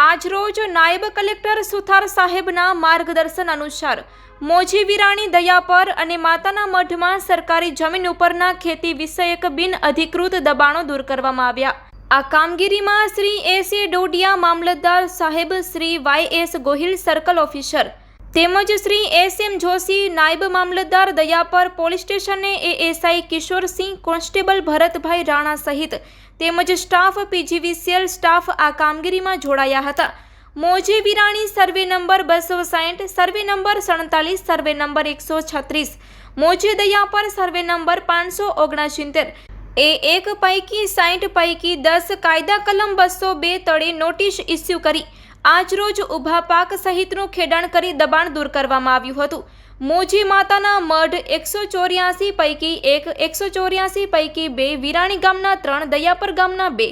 આજરોજ નાયબ કલેક્ટર સુથાર સાહેબના માર્ગદર્શન અનુસાર મોજી વિરાણી દયાપર અને માતાના મઢમાં સરકારી જમીન ઉપરના ખેતી વિષયક બિન અધિકૃત દબાણો દૂર કરવામાં આવ્યા. આ કામગીરીમાં શ્રી એસ એ ડોડિયા મામલતદાર સાહેબ Shri Y S Gohil circle officer તેમજ શ્રી એસ એમ જોશી નાયબ મામલતદાર દયાપર પોલીસ સ્ટેશને એએસઆઈ કિશોરસિંહ કોન્સ્ટેબલ ભરતભાઈ રાણા સહિત તેમજ સ્ટાફ પીજીવીસીએલ સ્ટાફ આ કામગીરીમાં જોડાયા હતા. મોજે વિરાણી સર્વે નંબર બસો સાઠ સર્વે નંબર સડતાલીસ, સર્વે નંબર એકસો છત્રીસ, મોજે દયાપર સર્વે નંબર પાંચસો ઓગણસિત્તેર, એ એક પૈકી સાઠ પૈકી દસ કાયદા કલમ બસો બે તળે નોટિસ ઇસ્યુ કરી આજરોજ ઊભા પાક સહિતનું ખેડાણ કરી દબાણ દૂર કરવામાં આવ્યું હતું. મોજી માતાના મઢ એકસો ચોર્યાસી પૈકી એક, એકસો ચોર્યાસી પૈકી બે, વિરાણી ગામના ત્રણ, દયાપર ગામના બે,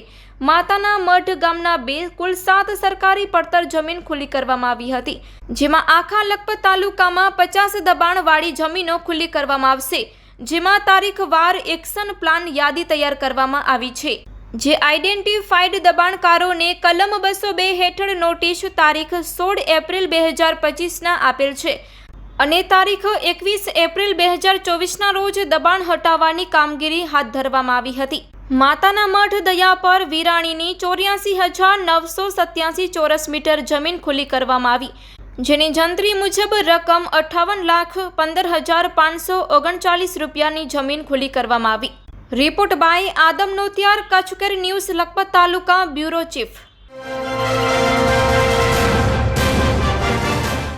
માતાના મઢ ગામના બે, કુલ સાત સરકારી પડતર જમીન ખુલ્લી કરવામાં આવી હતી. જેમાં આખા લખપત તાલુકામાં પચાસ દબાણવાળી જમીનો ખુલ્લી કરવામાં આવશે. જેમાં તારીખ વાર એક્શન પ્લાન યાદી તૈયાર કરવામાં આવી છે. જે આઇડેન્ટિફાઈડ દબાણકારોને કલમ બસો બે હેઠળ નોટિસ તારીખ સોળ એપ્રિલ બે હજાર પચીસના આપેલ છે અને તારીખ એકવીસ એપ્રિલ બે હજાર ચોવીસના રોજ દબાણ હટાવવાની કામગીરી હાથ ધરવામાં આવી હતી. માતાના મઠ દયા પર વિરાણીની ચોર્યાસી હજાર નવસો સત્યાસી ચોરસ મીટર જમીન ખુલ્લી કરવામાં આવી. જેની જંત્રી મુજબ રકમ અઠ્ઠાવન લાખ પંદર હજાર પાંચસો ઓગણચાલીસ રૂપિયાની જમીન ખુલ્લી કરવામાં આવી. Report by Adam Notiyar Kutchkar news Lakhpat taluka bureau chief